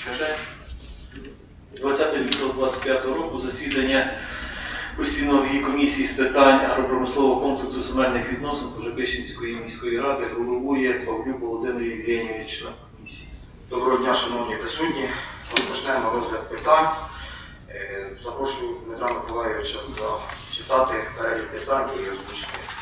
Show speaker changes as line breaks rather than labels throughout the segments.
Ще 20 лютого 25 року засідання постійної комісії з питань агропромислового комплексу земельних відносин Кожепищенської міської ради головує Павлюк Володимир Євгенійович член комісії.
Доброго дня, шановні присутні. Розпочнемо розгляд питань. Е, Запрошую Дмитра Миколайовича зачитати перелік питань і озвучити.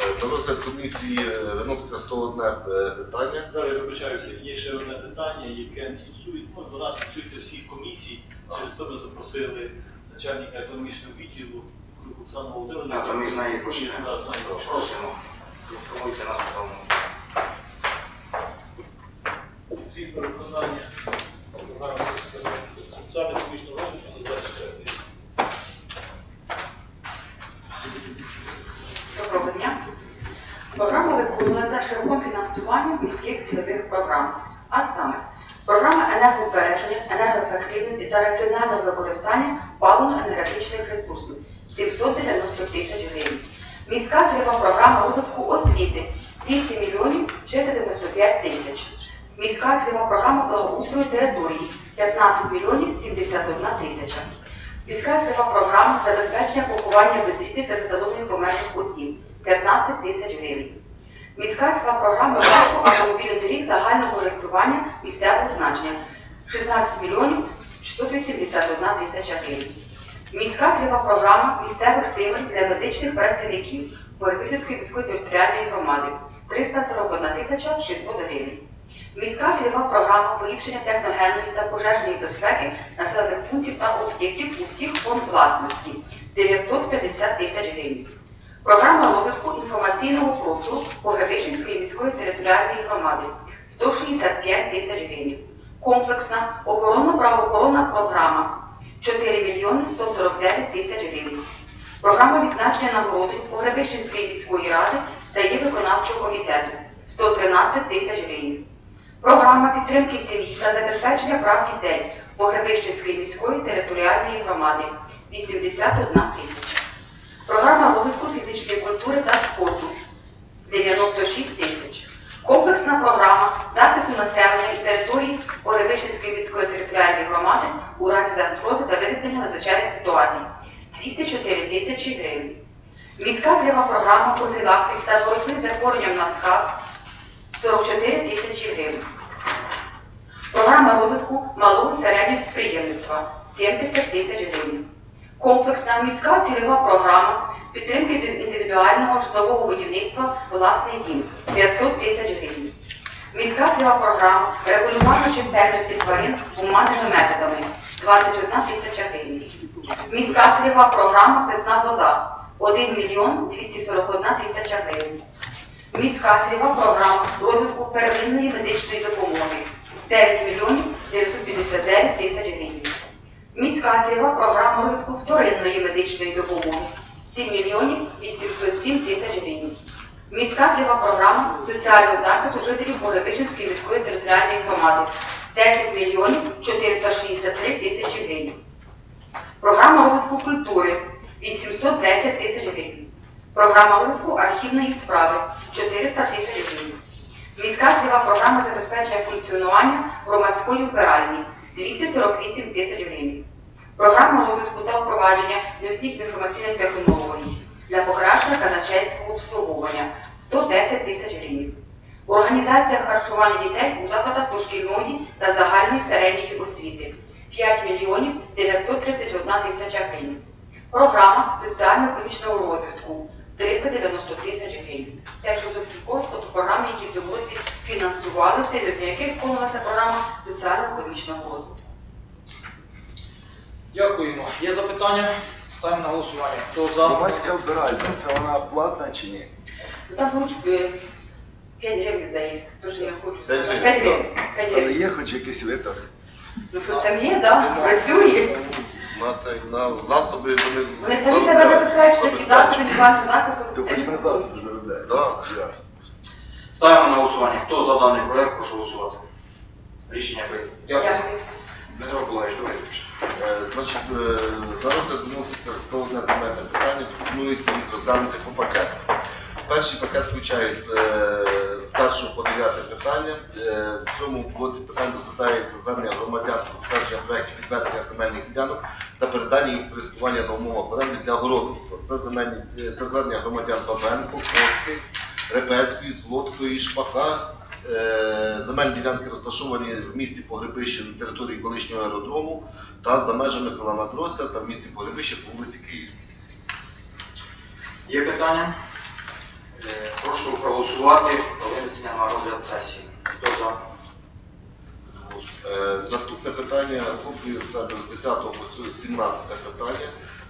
Е, До розгляд комісії е, виноситься 101 е, питання.
Зараз я вибачаюся, є ще одне питання, яке не стосується, ну, вона стосується всіх комісій. Через то ми запросили начальника економічного відділу Оксану Володимирівну.
То ми з неї почнемо.
Да, з неї почнемо.
Просимо. Інформуйте нас по тому.
Свій переконання програми соціально-економічного розвитку за 24
Доброго дня. Програма виконується шляхом фінансування міських цільових програм, а саме програма енергозбереження, енергоефективності та раціонального використання паливно-енергетичних ресурсів 790 тисяч гривень. Міська цільова програма розвитку освіти 8 мільйонів 495 тисяч. Міська цільова програма благоустрою території 15 мільйонів 71 тисяча. Міська цільова програма забезпечення поховання безрідних та бездомних померлих осіб 15 тисяч гривень. Міська цільова програма розвитку автомобільних доріг загального користування місцевого значення 16 мільйонів 681 тисяча гривень. Міська цільова програма місцевих стимулів для медичних працівників Борисівської міської територіальної громади 341 тисяча 600 гривень. Міська цільова програма поліпшення техногенної та пожежної безпеки населених пунктів та об'єктів усіх форм власності 950 тисяч гривень. Програма розвитку інформаційного простору Погребищенської міської територіальної громади 165 тисяч гривень. Комплексна оборонно-правоохоронна програма 4 мільйони 149 тисяч гривень. Програма відзначення нагородою Погребищенської міської ради та її виконавчого комітету 113 тисяч гривень. Програма підтримки сім'ї та забезпечення прав дітей Погребищенської міської територіальної громади 81 тисяча. Програма розвитку фізичної культури та спорту 96 тисяч. Комплексна програма захисту населення і території Погребищенської міської територіальної гроади у разі загрози та виникнення надзвичайних ситуацій 204 тисячі гривень. Міська цільова програма профілактики та боротьби з захворюванням на сказ 44 тисячі гривень. Програма розвитку малого і середнього підприємництва 70 тисяч гривень. Комплексна міська цільова програма підтримки індивідуального житлового будівництва власний дім 500 тисяч гривень. Міська цільова програма регулювання чисельності тварин гуманними методами 21 тисяча гривень. Міська цільова програма питна вода 1 мільйон 241 тисяча гривень. Міська цільова програма розвитку первинної медичної допомоги 9 мільйонів 959 тисяч гривень. Міська цільова програма розвитку вторинної медичної допомоги 7 мільйонів 807 тисяч гривень. Міська цільова програма соціального захисту жителів Погребищенської міської територіальної громади 10 мільйонів 463 тисячі гривень. Програма розвитку культури 810 тисяч гривень. Програма розвитку архівної справи 400 тисяч гривень. Міська цільова програма забезпечення функціонування громадської вбиральні 248 тисяч гривень. Програма розвитку та впровадження необхідних інформаційних технологій для покращення казначейського обслуговування 110 тисяч гривень. Організація харчування дітей у закладах дошкільної та загальної середньої освіти 5 мільйонів 931 тисяча гривень. Програма соціально-економічного розвитку 390 тисяч гривень. Це якщо зовсім коротко, то програми, які в цьому році фінансувалися, і з яких виконувалася програма соціально-економічного розвитку.
Дякуємо. Є запитання? Ставимо на голосування. Хто за?
Громадська вбиральня, це вона платна чи ні?
Ну там поруч 5 гривень здається, тож не хочу
П'ять
сказати.
гривень.
5 гривень. 5
Але
гривень.
є хоч якийсь виток.
Ну щось там є, так? Працює.
На, це, на засоби вони...
Вони самі себе забезпечують, які засоби індивідуального захисту.
То хоч на засоби заробляє.
Так.
Ясно.
Ставимо на голосування. Хто за даний проект, прошу голосувати. Рішення прийнято. Дякую.
Дякую.
Дмитро Миколаївич, давайте.
Е, Значить, е, розгляд вноситься 101 земельне питання, пропонується їх розглянути по пакету. Перший пакет включає е, з першого по дев'яте питання. Е, В цьому блоці питань розглядається звернення громадян про затвердження проєктів відведення земельних ділянок та передання їх користування на умовах оренди для городництва. Це, земельні, е, це звернення громадян Бабенко, Кости, Репецької, Солодкої, Шпака. Е, Земельні ділянки розташовані в місті Погребище на території колишнього аеродрому та за межами села Надрося та в місті Погребище по вулиці Київській.
Є питання? Е, Прошу проголосувати про винесення на розгляд сесії. Хто за?
Е, Наступне питання себе з 10 по 17 питання.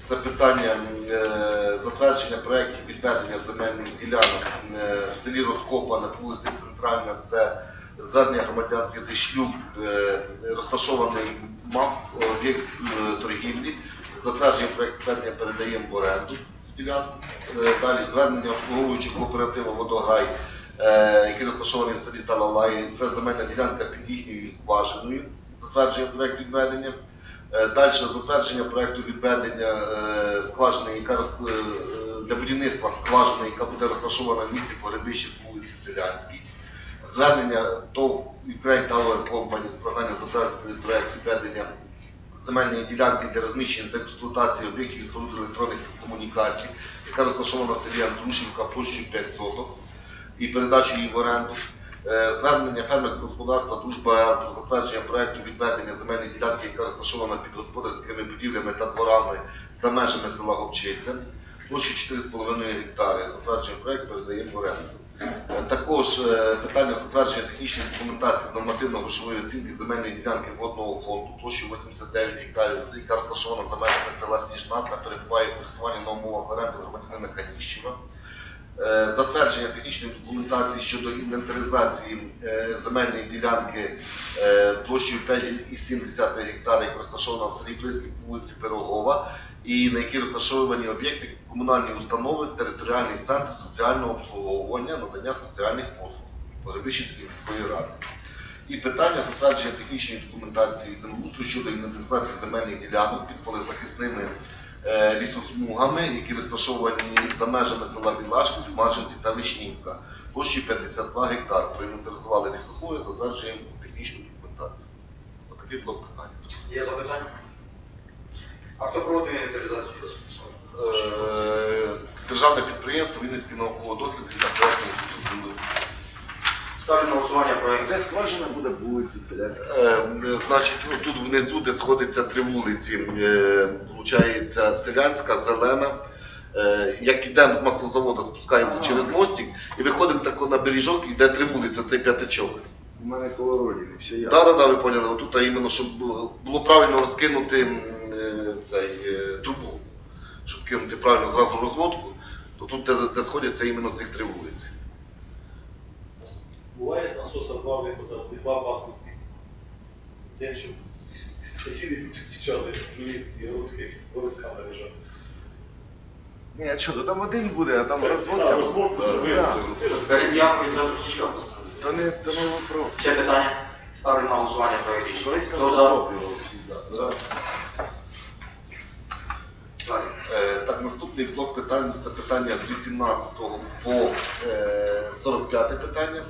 Це питання е, затвердження проєктів відведення земельних ділянок в селі Роскопа на вулиці Центральна. Це звернення громадян е, розташований МАФ, об'єкт торгівлі. Затвердження відведення передаємо в оренду ділянку. Е, Далі звернення обслуговуючого кооперативу Водограй е, який розташований в селі Талалаї. Це земельна ділянка під їхньою скважиною, затвердження проєкту відведення. Е, Далі затвердження проєкту відведення скважини, яка для будівництва скважини, яка буде розташована в місті Погребище по вулиці Селянській. Звернення ТОВ Ukraine Tower Company з проханням затвердити проєкт відведення земельної ділянки для розміщення та експлуатації об'єктів і електронних комунікацій, яка розташована в селі Андрушівка площею 5 соток і передачу її в оренду. Е, Звернення фермерського господарства Дружба про затвердження проєкту відведення земельної ділянки, яка розташована під господарськими будівлями та дворами за межами села Говчиця, площею 4,5 гектари. Затвердження проекту передаємо в оренду. Е, Також е, питання затвердження технічної документації з нормативно-грошової оцінки земельної ділянки водного фонду площею 89 гектарів, яка розташована за межами села Сніжна та перебуває в користуванні на умовах оренди громадянина Каніщева. Е, затвердження технічної документації щодо інвентаризації земельної ділянки площею 5,7 гектара, яка розташована в селі Плиській по вулиці Пирогова, і на якій розташовані об'єкти комунальні установи, територіальний центр соціального обслуговування, надання соціальних послуг Погребищенської міської ради. І питання затвердження технічної документації землеустрою щодо інвентаризації земельних ділянок під полезахисними е, лісосмугами, які розташовані за межами села Білашки, Смаженці та Вишнівка. Площі 52 гектар. Проінвентаризували лісосмуги, затверджуємо технічну документацію. Отакий блок питань.
Є запитання? А хто проводив інвентаризацію?
Е, Державне підприємство Вінницький науково-дослідний та проектний інститут.
Ставлю на голосування проєкт.
Де скважина буде вулиці Селянська?
Е, Значить, тут внизу, де сходиться три вулиці, е, получається Селянська, Зелена. Е, Як йдемо з маслозаводу, спускаємося
Ага.
через мостик і виходимо тако на бережок, і йде три вулиці, оцей п'ятачок.
У мене коло родини, все я.
Так, так, так, ви поняли. Отут іменно, щоб було, було правильно розкинути м, е, цей е, трубу, щоб кинути правильно зразу розводку, то тут, де, де сходяться іменно цих три вулиці.
Буває з насоса два виходи, два пахнуть. Тим, що сусіди підключали, і городська мережа.
Ні, а що, то там один буде, а там розводка.
розводку зробили.
Перед явкою зразу книжка поставити.
То не, то не вопрос.
Ще питання? Ставлю на голосування проєкт рішення. Хто за?
зроблював завжди.
Далі.
Е, Так, наступний блок питань це питання з 18 по е, 45 питання.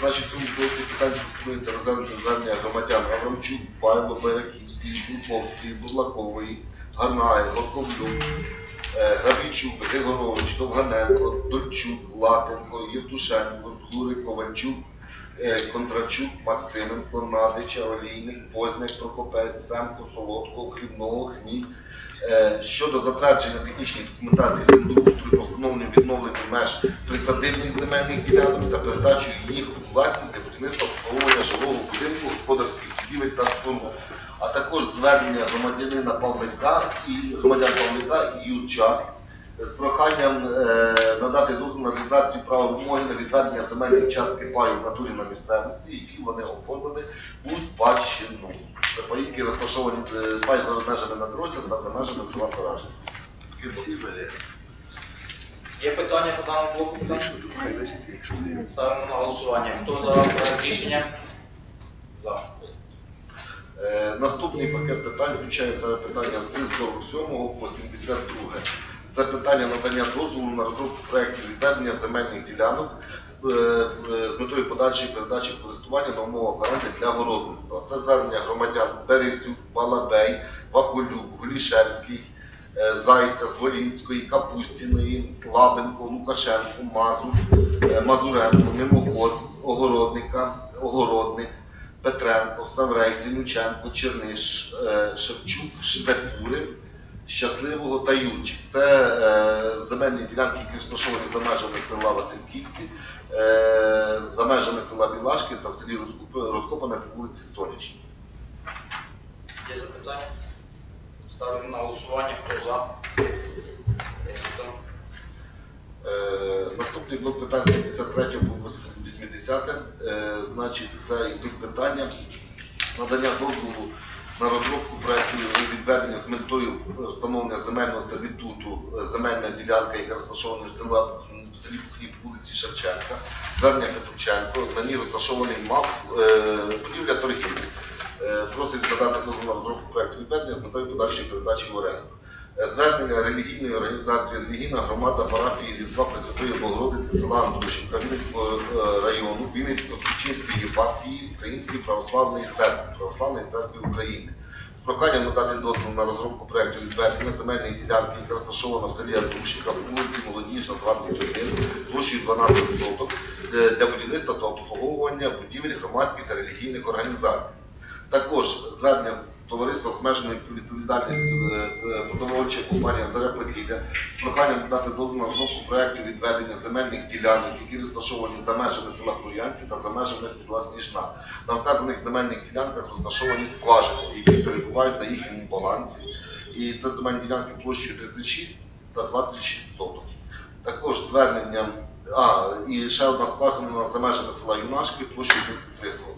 Значить, цьому блоці питань стосується звернення громадян Аврамчук, Павло Береківський, Буковський, Бурлакової, Гарнай, Горковлюк, е, Грабійчук, Григорович, Довганенко, Дольчук, Латенко, Євтушенко, Гурик, Ковальчук, е, Контрачук, Максименко, Надича, Олійник, Позняк, Прокопець, Семко, Солодко, Хлібного, Хміль, Е, щодо затвердження технічної документації землеустрою по встановленню відновлення меж присадибних земельних ділянок та передачу їх у власність для будівництва обслуговування жилого будинку, господарських будівель та споруд, а також звернення громадянина Павлика і громадян Павлика і Юрча з проханням е, надати дозвіл на реалізацію права вимоги на відведення земельної частки паю в натурі на місцевості, які вони оформили у спадщину. Це паї, які розташовані е, пай за межами на дорозі та за межами села
Лер.
Є питання по даному блоку. Ставимо на голосування. Хто за проєкт рішення? За.
Е, Наступний пакет питань включає себе питання з 47 по 72. Це питання надання дозволу на розробку проєктів відведення земельних ділянок з, е, е, з метою подальшої передачі користування на умовах оренди для городництва. Це звернення громадян Березюк, Балабей, Вакулюк, Голішевський, е, Зайця, Зворінської, Капустіної, Лабенко, Лукашенко, Мазур, Мазуренко, Мимоход, Огородника, Огородник, Петренко, Саврей, Синюченко, Черниш, Шевчук, Швепури, Щасливого та Юрчик. Це е, земельні ділянки, які розташовані за межами села Васильківці, е, за межами села Білашки та в селі Розкоп- Розкопане по вулиці Сонячній.
Є запитання? Ставлю на голосування. Хто за?
Е, Наступний блок питань з 53 по 80. Е, Значить, це йдуть питання надання дозволу на розробку проєкту відведення з метою встановлення земельного сервітуту е, земельна ділянка, яка розташована в села в селі Пухлів вулиці Шевченка, Зерня Петрученко, на ній розташований МАП, е, будівля торгівлі. Е, Просить задати на розробку проєкту відведення з метою подальшої передачі в оренду. Звернення релігійної організації релігійна громада парафії Різдва Пресвятої Богородиці села Андрушівка Вінницького е, району Вінницько-Ключинської єпархії Української православної церкви Православної церкви України з проханням надати дозвіл на розробку проєкту відведення земельної ділянки, яка розташована в селі Андрушівка вулиці Молодіжна, 21, площею 12 соток для будівництва та обслуговування будівель громадських та релігійних організацій. Також звернення товариства з обмеженою відповідальністю е, е, продовольча компанія Заря Поділля з проханням дати дозвіл на розробку проєкту відведення земельних ділянок, які розташовані за межами села Кур'янці та за межами села Сніжна. На вказаних земельних ділянках розташовані скважини, які перебувають на їхньому балансі. І це земельні ділянки площею 36 та 26 соток. Також звернення, а, і ще одна скважина за межами села Юнашки площею 33 сотки.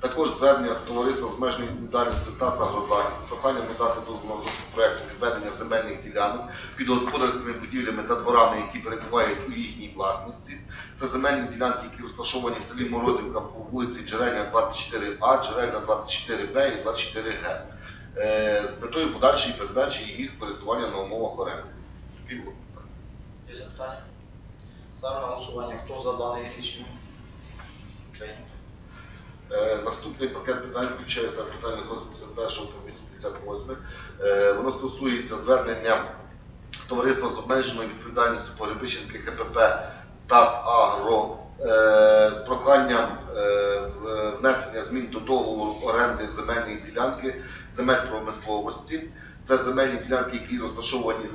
Також звернення товариства з межної відповідальності та Агрозахід з проханням надати дозвіл на проєкту відведення земельних ділянок під господарськими будівлями та дворами, які перебувають у їхній власності. Це земельні ділянки, які розташовані в селі Морозівка по вулиці Джерельна 24А, Джерельна 24Б і 24Г. е, З метою подальшої передачі їх користування на умовах оренди.
Є запитання? Ставлю на голосування. Хто за дане рішення? Прийнято.
Е, Наступний пакет питань включається питання з 81 по 88. Е, Воно стосується звернення товариства з обмеженою відповідальністю по Гребищенське КПП ТАС Агро е, з проханням внесення змін до договору оренди земельної ділянки земель промисловості. Це земельні ділянки, які розташовані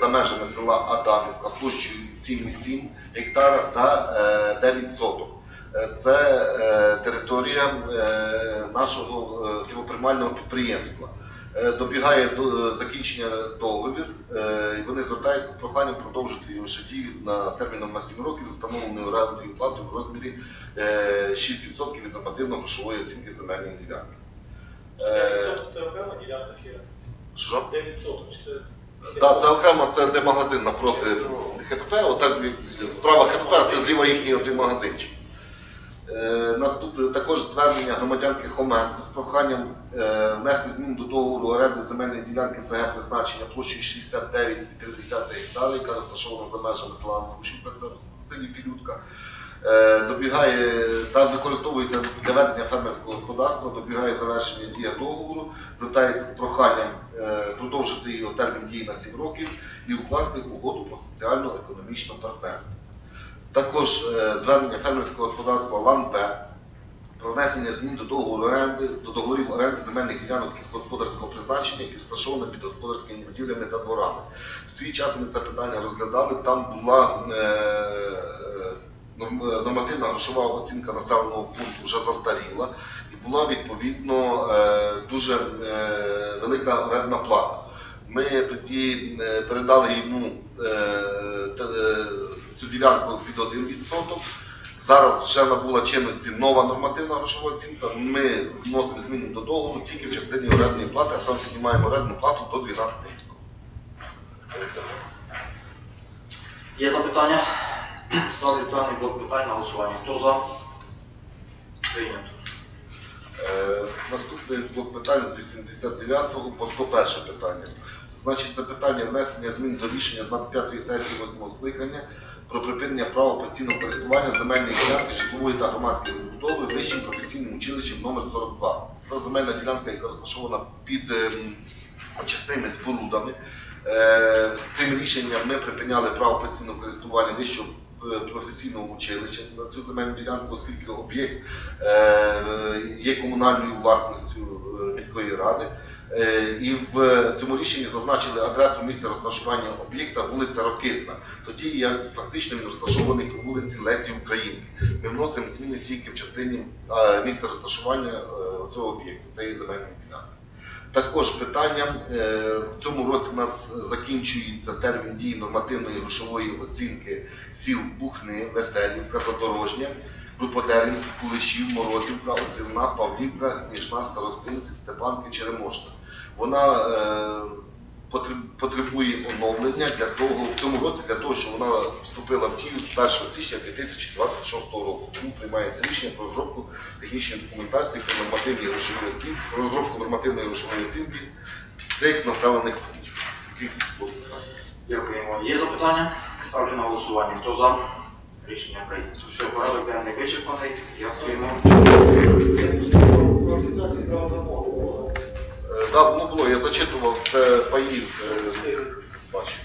за межами села Адамівка площею 7,7 гектара та е, 9 соток. Е, Це е, територія е, нашого хлібоприймального підприємства. Добігає до закінчення договір, і вони звертаються з проханням продовжити його ще дію на терміном на 7 років, встановленою орендною платою в розмірі е, 6% від нормативно-грошової оцінки земельної ділянки. Е,
9 це окрема ділянка чи
Що?
9 соток, чи це
Так, це окремо, це де магазин напроти ХПП, отак справа ХПП, це зліва їхній один магазинчик. Е, Наступне також звернення громадянки Хоменко з проханням е, внести змін до договору оренди земельної ділянки СГ призначення площею 69,3 гектари, яка розташована за межами села Андрушівка, це в селі Філютка. Е, Добігає та використовується для ведення фермерського господарства, добігає завершення дії договору, звертається з проханням продовжити його термін дії на 7 років і укласти угоду про соціально-економічне партнерство. Також е, звернення фермерського господарства ЛАНП про внесення змін до договору оренди, до договорів оренди земельних ділянок сільськогосподарського призначення, які розташовані під господарськими будівлями та дворами. В свій час ми це питання розглядали. Там була е, е, нормативна грошова оцінка населеного пункту вже застаріла, і була відповідно е, дуже е, велика орендна плата. Ми тоді е, передали йому е, е, цю ділянку під 1%. Зараз вже набула чинності нова нормативна грошова оцінка. Ми вносимо зміни до договору тільки в частині орендної плати, а саме піднімаємо орендну плату до 12%.
Є запитання? Ставлю даний блок питань на голосування. Хто за? Прийнято.
Е, Наступний блок питань з 89 по 101 питання. Значить, це питання внесення змін до рішення 25-ї сесії 8 скликання про припинення права постійного користування земельної ділянки житлової та громадської побудови вищим професійним училищем номер 42. Це земельна ділянка, яка розташована під ем, очисними спорудами. Е, Цим рішенням ми припиняли право постійного користування вищого е, професійного училища на цю земельну ділянку, оскільки об'єкт е, є комунальною власністю міської ради. Е, І в цьому рішенні зазначили адресу місця розташування об'єкта вулиця Рокитна. Тоді як фактично він розташований по вулиці Лесі Українки. Ми вносимо зміни тільки в частині е, місця розташування е, цього об'єкту, цієї земельної ділянки. Також питання в цьому році у нас закінчується термін дії нормативної грошової оцінки сіл Бухни, Веселівка, Задорожня, Круподеринськ, Кулишів, Морозівка, Оцівна, Павлівка, Сніжна, Старостинці, Степанки, Черемошна. Вона е, потребує оновлення для того, в цьому році для того, щоб вона вступила в дію з 1 січня 2026 року. Тому приймається рішення про розробку технічної документації про нормативні грошові оцінки, про розробку нормативної грошової оцінки цих населених пунктів.
Дякуємо. Є запитання? Ставлю на голосування. Хто за? Рішення прийнято. Все, порядок денний вичерпаний. Дякуємо.
Про організацію права на мову.
Да, воно було, я зачитував це паїв. Бачите.